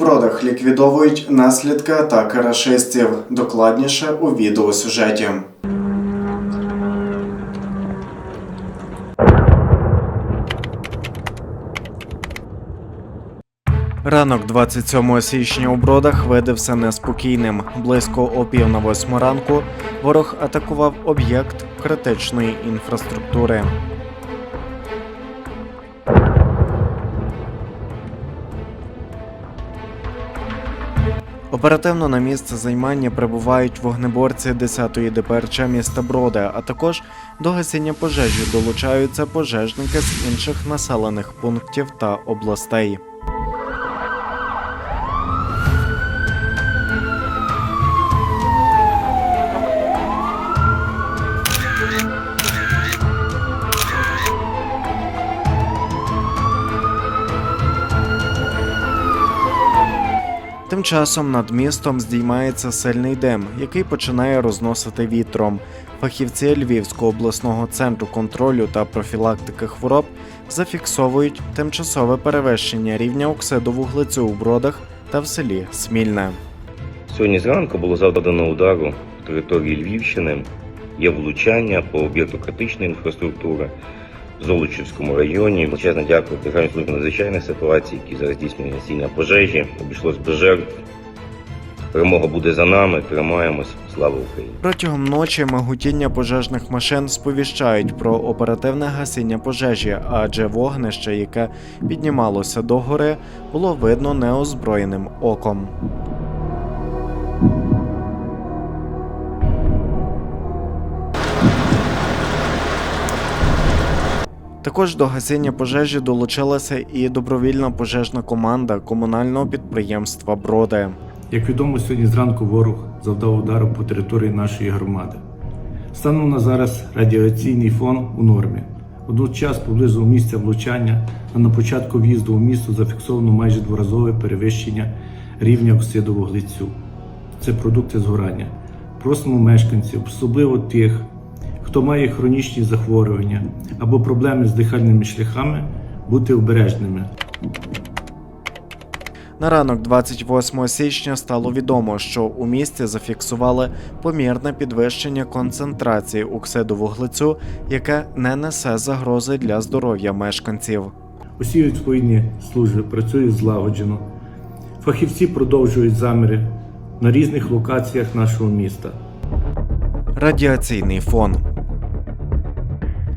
бродах ліквідовують наслідки атаки рашистів. Докладніше у відеосюжеті. Ранок 27 січня у бродах видався неспокійним. Близько о пів на восьму ранку ворог атакував об'єкт критичної інфраструктури. Оперативно на місце займання прибувають вогнеборці 10-ї ДПРЧ міста Броди, а також до гасіння пожежі долучаються пожежники з інших населених пунктів та областей. Тим часом над містом здіймається сильний дим, який починає розносити вітром. Фахівці Львівського обласного центру контролю та профілактики хвороб зафіксовують тимчасове перевищення рівня оксиду вуглецю у бродах та в селі Смільне. Сьогодні зранку було завдано удару в території Львівщини. Є влучання по об'єкту критичної інфраструктури Золочівському районі. Величезне дякую Державній службі надзвичайних ситуацій, які зараз здійснює гасіння пожежі. Обійшлось без жертв. Перемога буде за нами. Тримаємось. Слава Україні! Протягом ночі магутіння пожежних машин сповіщають про оперативне гасіння пожежі, адже вогнище, яке піднімалося до гори, було видно неозброєним оком. Також до гасіння пожежі долучилася і добровільна пожежна команда комунального підприємства Броди. Як відомо, сьогодні зранку ворог завдав удару по території нашої громади. Станом на зараз радіаційний фон у нормі. Водночас поблизу місця влучання а на початку в'їзду у місто зафіксовано майже дворазове перевищення рівня оксиду вуглецю. Це продукти згорання. Просимо мешканців, особливо тих, хто має хронічні захворювання або проблеми з дихальними шляхами, бути обережними. На ранок 28 січня стало відомо, що у місті зафіксували помірне підвищення концентрації оксиду вуглецю, яке не несе загрози для здоров'я мешканців. Усі відповідні служби працюють злагоджено. Фахівці продовжують заміри на різних локаціях нашого міста. Радіаційний фон.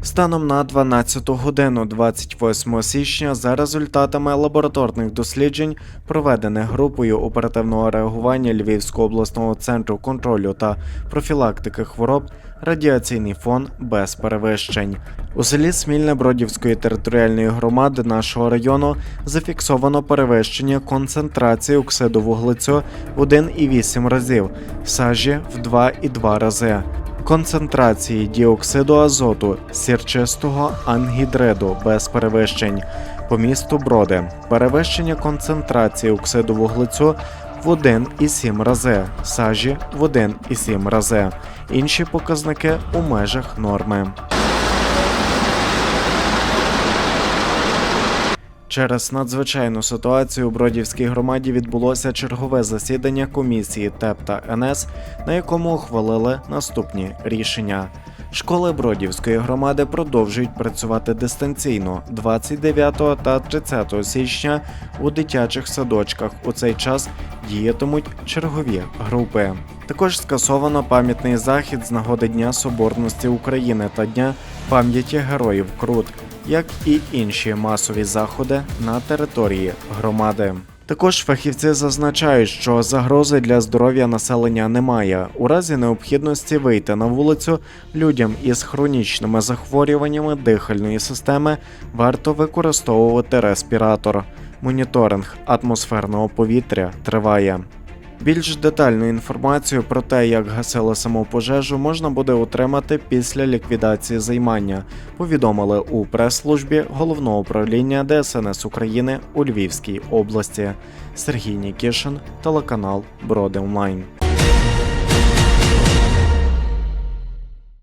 Станом на 12 годину 28 січня за результатами лабораторних досліджень, проведених групою оперативного реагування Львівського обласного центру контролю та профілактики хвороб, радіаційний фон без перевищень. У селі Смільне Бродівської територіальної громади нашого району зафіксовано перевищення концентрації оксиду вуглецю в 1,8 разів, сажі в 2,2 рази концентрації діоксиду азоту сірчистого ангідриду без перевищень по місту Броди, перевищення концентрації оксиду вуглецю в 1,7 рази, сажі в 1,7 рази. Інші показники у межах норми. Через надзвичайну ситуацію у Бродівській громаді відбулося чергове засідання комісії ТЕП та НС, на якому ухвалили наступні рішення. Школи Бродівської громади продовжують працювати дистанційно 29 та 30 січня у дитячих садочках. У цей час діятимуть чергові групи. Також скасовано пам'ятний захід з нагоди Дня Соборності України та Дня пам'яті героїв Крут, як і інші масові заходи на території громади. Також фахівці зазначають, що загрози для здоров'я населення немає. У разі необхідності вийти на вулицю людям із хронічними захворюваннями дихальної системи варто використовувати респіратор. Моніторинг атмосферного повітря триває. Більш детальну інформацію про те, як гасили саму пожежу, можна буде отримати після ліквідації займання. Повідомили у прес-службі головного управління ДСНС України у Львівській області. Сергій Нікішин, телеканал Броди Онлайн.